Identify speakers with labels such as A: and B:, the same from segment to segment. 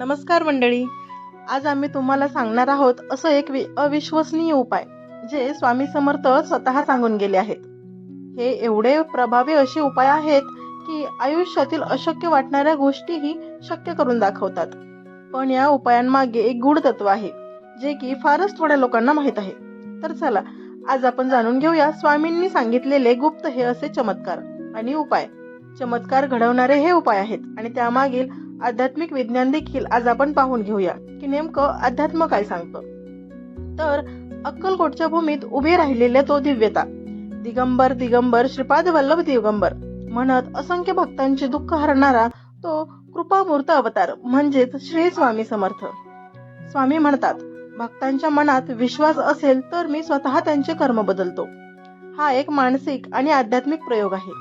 A: नमस्कार मंडळी. आज आम्ही तुम्हाला सांगणार आहोत असं एक वि- अविश्वसनीय उपाय जे स्वामी समर्थ स्वतः सांगून गेले आहेत. हे एवढे प्रभावी असे उपाय आहेत की आयुष्यातील अशक्य वाटणाऱ्या गोष्टीही शक्य करून दाखवतात. पण या उपायांमागे एक गूढ तत्व आहे जे की फारच थोड्या लोकांना माहीत आहे. तर चला आज आपण जाणून घेऊया स्वामींनी सांगितलेले गुप्त हे असे चमत्कार आणि उपाय. चमत्कार घडवणारे हे उपाय आहेत आणि त्यामागील आध्यात्मिक विज्ञान देखील आज आपण पाहून घेऊया की नेमकं अध्यात्म काय सांगतं? तर अक्कलकोटच्या भूमीत उभे राहिलेले तो दिव्यता दिगंबर दिगंबर श्रीपाद वल्लभ दिगंबर म्हणत असंख्य भक्तांचे दुःख हरणारा तो कृपामूर्त अवतार म्हणजेच श्री स्वामी समर्थ. स्वामी म्हणतात भक्तांच्या मनात विश्वास असेल तर मी स्वतः त्यांचे कर्म बदलतो. हा एक मानसिक आणि आध्यात्मिक प्रयोग आहे.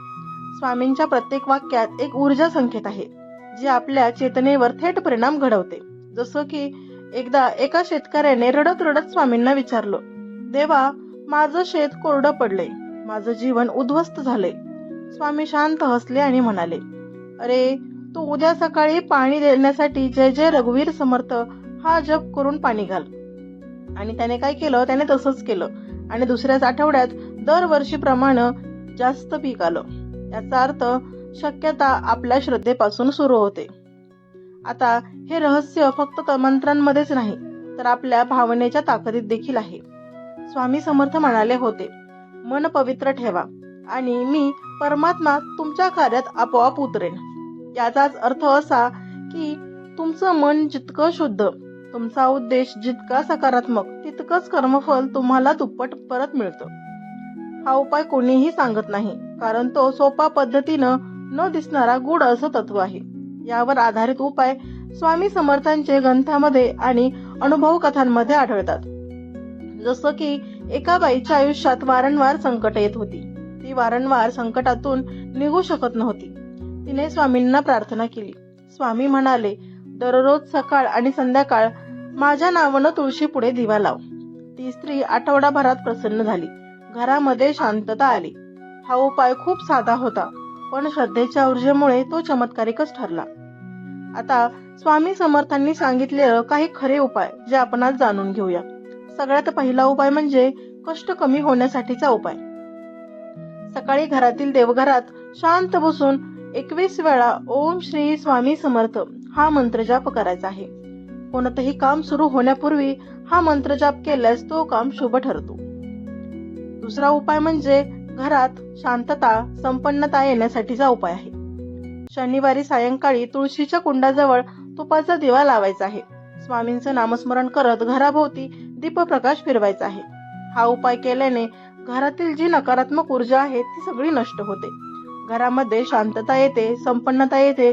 A: स्वामींच्या प्रत्येक वाक्यात एक ऊर्जा संकेत आहे. जे आपल्या चेतनेवर थेट परिणाम घडवते. जसं की एकदा एका शेतकऱ्याने रडत रडत स्वामींना विचारलं देवा माझं शेत कोरडं पडले माझं जीवन उद्ध्वस्त झालंय. स्वामी शांत हसले आणि म्हणाले अरे तू उद्या सकाळी पाणी देण्यासाठी जय जय रघुवीर समर्थ हा जप करून पाणी घाल. आणि त्याने काय केलं? त्याने तसंच केलं. आणि दुसऱ्याच आठवड्यात दरवर्षीप्रमाणे जास्त पीक आलं. याचा अर्थ शक्यता आपल्या श्रद्धेपासून सुरू होते. आता हे रहस्य फक्त त- मंत्रांमध्येच नाही तर आपल्या भावनेच्या ताकदीत देखील आहे. स्वामी समर्थ म्हणाले होते मन पवित्र ठेवा आणि मी परमात्मा तुमच्या कार्यात आपोआप उतरेन. याचाच अर्थ असा की तुमचं मन जितकं शुद्ध तुमचा उद्देश जितका सकारात्मक तितकंच कर्मफल तुम्हाला दुप्पट परत मिळतं. हा उपाय कोणीही सांगत नाही कारण तो सोपा पद्धतीनं न दिसणारा गूढ असं तत्व आहे. यावर आधारित उपाय स्वामी समर्थांचे ग्रंथामध्ये आणि अनुभव कथांमध्ये आढळतात. जसं की एका बाईच्या आयुष्यात वारंवार संकट येत होती. ती वारंवार संकटातून निघू शकत नव्हती. तिने स्वामींना प्रार्थना केली. स्वामी म्हणाले दररोज सकाळ आणि संध्याकाळ माझ्या नावानं तुळशी पुढे दिवा लाव. ती स्त्री आठवडाभरात प्रसन्न झाली. घरामध्ये शांतता आली. हा उपाय खूप साधा होता. पण श्रद्धेच्या ऊर्जेमुळे तो चमत्कारिकच ठरला. आता स्वामी समर्थांनी सांगितलेलं काही खरे उपाय जे आपण आज जाणून घेऊया. सगळ्यात पहिला उपाय म्हणजे कष्ट कमी होण्यासाठीचा उपाय. सकाळी घरातील देवघरात शांत बसून एकवीस वेळा ओम श्री स्वामी समर्थ हा मंत्र जाप करायचा आहे. कोणतंही काम सुरू होण्यापूर्वी हा मंत्र जाप केल्यास तो काम शुभ ठरतो. दुसरा उपाय म्हणजे घरात शांतता संपन्नता येण्यासाठीचा उपाय आहे. शनिवारी सायंकाळी तुळशीच्या कुंडाजवळ तुपाचा दिवा लावायचा आहे. स्वामींचं नामस्मरण करत घराभोवती दीपप्रकाश फिरवायचा आहे. हा उपाय केल्याने घरातील जी नकारात्मक ऊर्जा आहे ती सगळी नष्ट होते. घरामध्ये शांतता येते संपन्नता येते.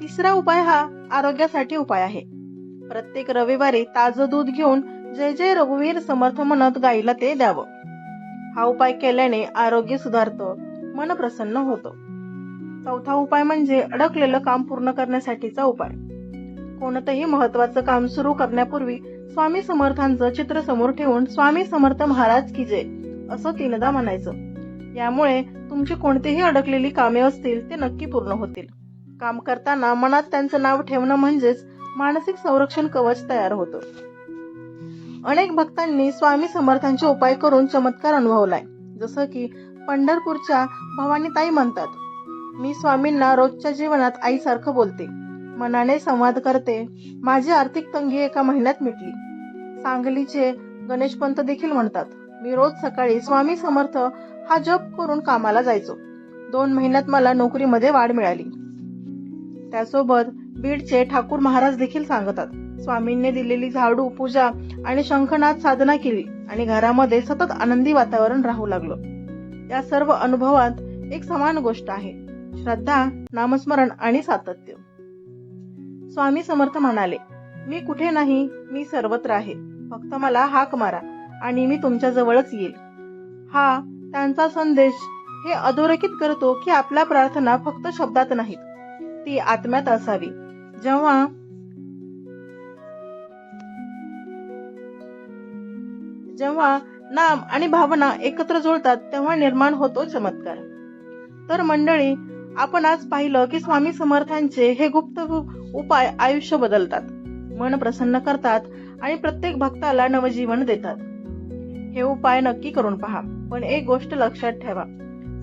A: तिसरा उपाय हा आरोग्यासाठी उपाय आहे. प्रत्येक रविवारी ताजं दूध घेऊन जय जय रघुवीर समर्थ म्हणत गाईला ते द्यावं. हा उपाय केल्याने आरोग्य सुधारतं मन प्रसन्न होतं. चौथा उपाय म्हणजे अडकलेलं काम पूर्ण करण्यासाठीचा उपाय. कोणतंही महत्वाचं काम सुरू करण्यापूर्वी स्वामी समर्थांचं चित्र समोर ठेवून स्वामी समर्थ महाराज की जय असं तीनदा म्हणायचं. यामुळे तुमची कोणतीही अडकलेली कामे असतील ते नक्की पूर्ण होतील. काम करताना मनात त्यांचं नाव ठेवणं म्हणजेच मानसिक संरक्षण कवच तयार होतं. अनेक भक्तांनी स्वामी समर्थांचे उपाय करून चमत्कार अनुभवलाय. जसं की पंढरपूरच्या भवानी ताई म्हणतात मी स्वामींना रोजच्या जीवनात आईसारखं बोलते. मनाने संवाद करते. माझी आर्थिक तंगी एका महिन्यात मिटली. सांगलीचे गणेशपंत देखील म्हणतात मी रोज सकाळी स्वामी समर्थ हा जप करून कामाला जायचो. दोन महिन्यात मला नोकरीमध्ये वाढ मिळाली. त्यासोबत बीडचे ठाकूर महाराज देखील सांगतात स्वामींनी दिलेली झाडू पूजा आणि शंखनाद साधना केली आणि घरामध्ये सतत आनंदी वातावरण राहू लागलं. या सर्व अनुभवात एक समान गोष्ट आहे. श्रद्धा नामस्मरण आणि सातत्य. स्वामी समर्थ म्हणाले मी कुठे नाही मी सर्वत्र आहे. फक्त मला हाक मारा आणि मी तुमच्या जवळच येईल. हा त्यांचा संदेश हे अधोरेखित करतो की आपल्या प्रार्थना फक्त शब्दात नाहीत. ती आत्म्यात असावी. जेव्हा जेव्हा नाम आणि भावना एकत्र जुळतात तेव्हा निर्माण होतो चमत्कार. तर मंडळी आपण आज पाहिलं की स्वामी समर्थांचे हे गुप्त उपाय आयुष्य बदलतात. मन प्रसन्न करतात आणि प्रत्येक भक्ताला नवजीवन देतात. हे उपाय नक्की करून पहा पण एक गोष्ट लक्षात ठेवा.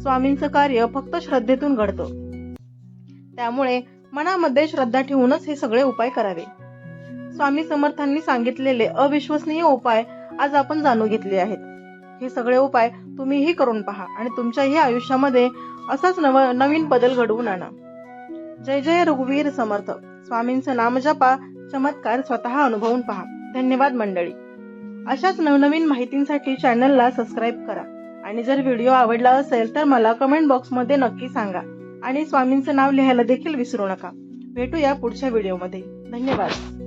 A: स्वामींचं कार्य फक्त श्रद्धेतून घडतं. त्यामुळे मनामध्ये श्रद्धा ठेवूनच हे सगळे उपाय करावे. स्वामी समर्थांनी सांगितलेले अविश्वसनीय उपाय आज आपण जाणून घेतले आहेत. हे सगळे उपाय तुम्हीही करून पहा आणि तुमच्याही आयुष्यामध्ये असाच नव नवीन बदल घडवून आणा. जय जय रघुवीर समर्थ. स्वामींचं नाम जपा चमत्कार स्वतः अनुभवून पहा. धन्यवाद मंडळी. अशाच नवनवीन माहितींसाठी चॅनलला सबस्क्राईब करा आणि जर व्हिडिओ आवडला असेल तर मला कमेंट बॉक्समध्ये नक्की सांगा आणि स्वामींचं नाव लिहायला देखील विसरू नका. भेटूया पुढच्या व्हिडिओमध्ये. धन्यवाद.